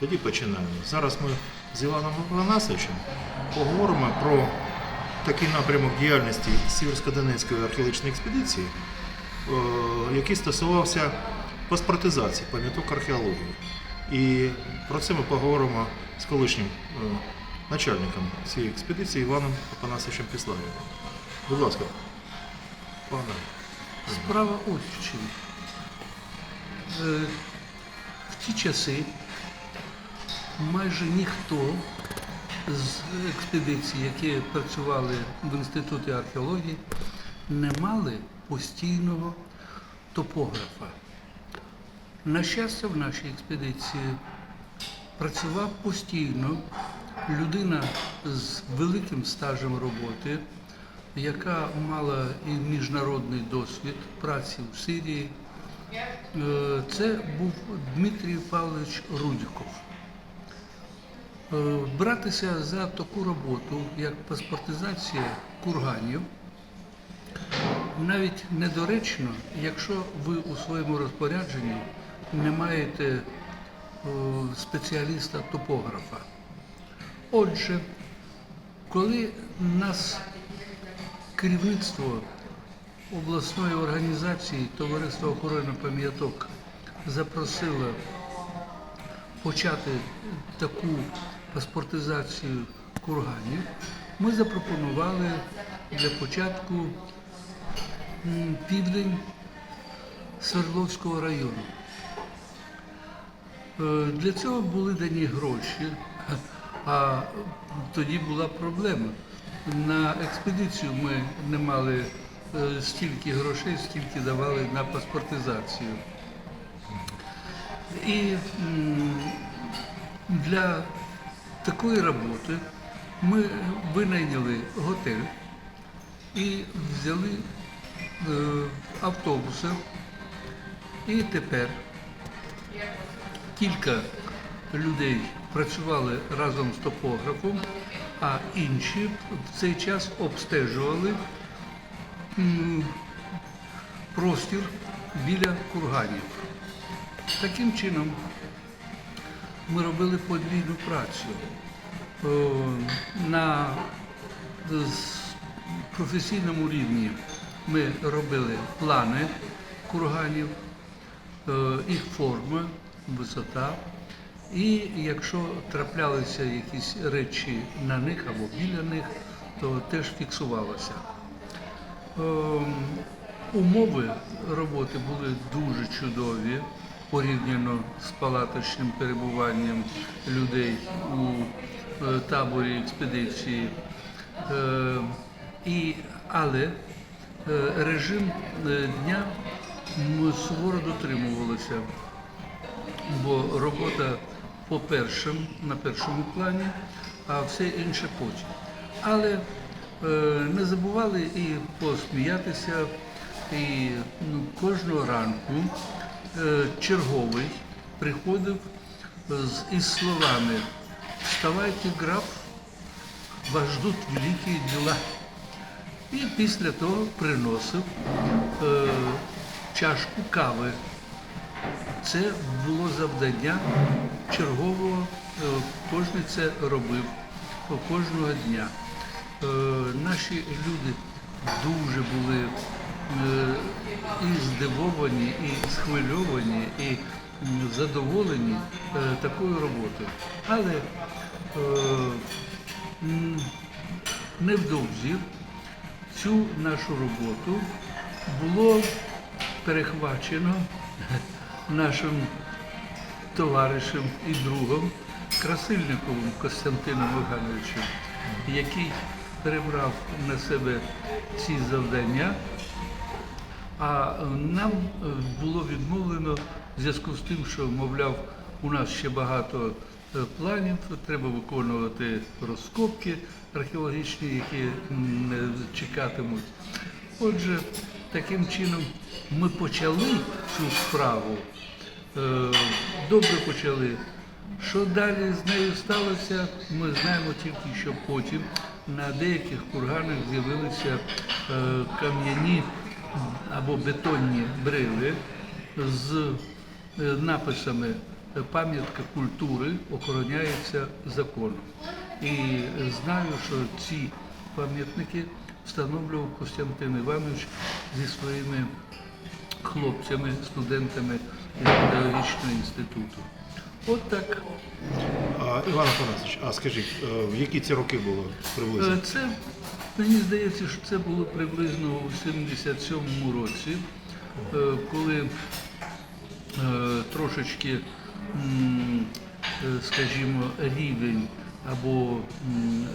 Тоді починаємо. Зараз ми з Іваном Панасовичем поговоримо про такий напрямок діяльності Сіверсько-Донецької археологічної експедиції, е, який стосувався паспортизації пам'яток археології. І про це ми поговоримо з колишнім е, начальником цієї експедиції Іваном Апанасовичем Піславєвим. Будь ласка, пане. Справа ось в чим. Е, В ті часи майже ніхто з експедицій, які працювали в Інституті археології, не мали постійного топографа. На щастя, в нашій експедиції працював постійно людина з великим стажем роботи, яка мала і міжнародний досвід праці в Сирії. Е, Це був Дмитрій Павлович Рудьков. Е, Братися за таку роботу, як паспортизація курганів, навіть недоречно, якщо ви у своєму розпорядженні не маєте е, спеціаліста-топографа. Отже, коли нас керівництво обласної організації Товариства охорони пам'яток запросило почати таку паспортизацію курганів, ми запропонували для початку південь Свердловського району. Е, Для цього були дані гроші, а тоді була проблема. На експедицію ми не мали е, стільки грошей, скільки давали на паспортизацію. І для такої роботи ми винайняли готель і взяли е, автобуси. І тепер кілька людей працювали разом з топографом, а інші в цей час обстежували простір біля курганів. Таким чином ми робили подвійну працю. На професійному рівні ми робили плани курганів, е, їх форма, висота. І якщо траплялися якісь речі на них або біля них, то теж фіксувалося. Ем, Умови роботи були дуже чудові порівняно з палаточним перебуванням людей у е, таборі експедиції. Е, І, але е, режим дня суворо дотримувалися бо робота по першим, на першому плані, а все інше потім. Але не забували і посміятися, і ну, кожного ранку черговий приходив з, із словами Вставайте, граф, вас ждуть великі діла. І після того приносив е, чашку кави. Це було завдання чергового, е, кожен це робив е, кожного дня. Е, Наші люди дуже були е, і здивовані, і схвильовані, і задоволені е, такою роботою. Але е, невдовзі цю нашу роботу було перехвачено нашим товаришем і другом Красильниковим Костянтином Івановичем, який перебрав на себе ці завдання, а нам е, було відмовлено в зв'язку з тим, що, мовляв, у нас ще багато е, планів, треба виконувати розкопки археологічні, які чекатимуть. Отже, таким чином ми почали цю справу, е, добре почали. Що далі з нею сталося, ми знаємо тільки, що потім на деяких курганах з'явилися е, кам'яні або бетонні брили з е, написами пам'ятка культури охороняється законом. І знаю, що ці пам'ятники встановлював Костянтин Іванович зі своїми хлопцями, студентами педагогічного інституту. От так. А, Іван Афанасович, а скажіть, е, в які ці роки було приблизно? Е, Це мені здається, що це було приблизно у 77-му році, е, коли е, трошечки, е, скажімо, рівень або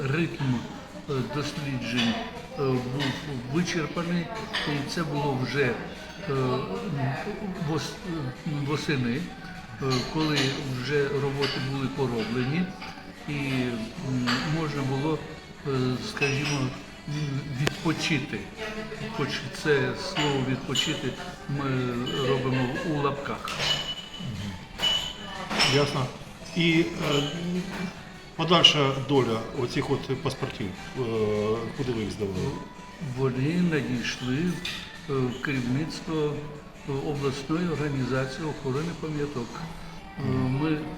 ритм досліджень був вичерпаний, і це було вже вос- восени, коли вже роботи були пороблені, і можна було, скажімо, відпочити. Хоч це слово відпочити ми робимо у лапках. Ясно. І е, подальша доля оцих от паспортів, е, куди ви їх здавали? Вони надійшли е, в керівництво е, обласної організації охорони пам'яток.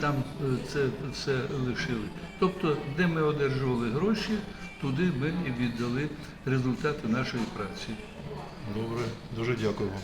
Там е, це все лишили. Тобто, де ми одержували гроші, туди ми і віддали результати нашої праці. Добре, дуже дякую вам.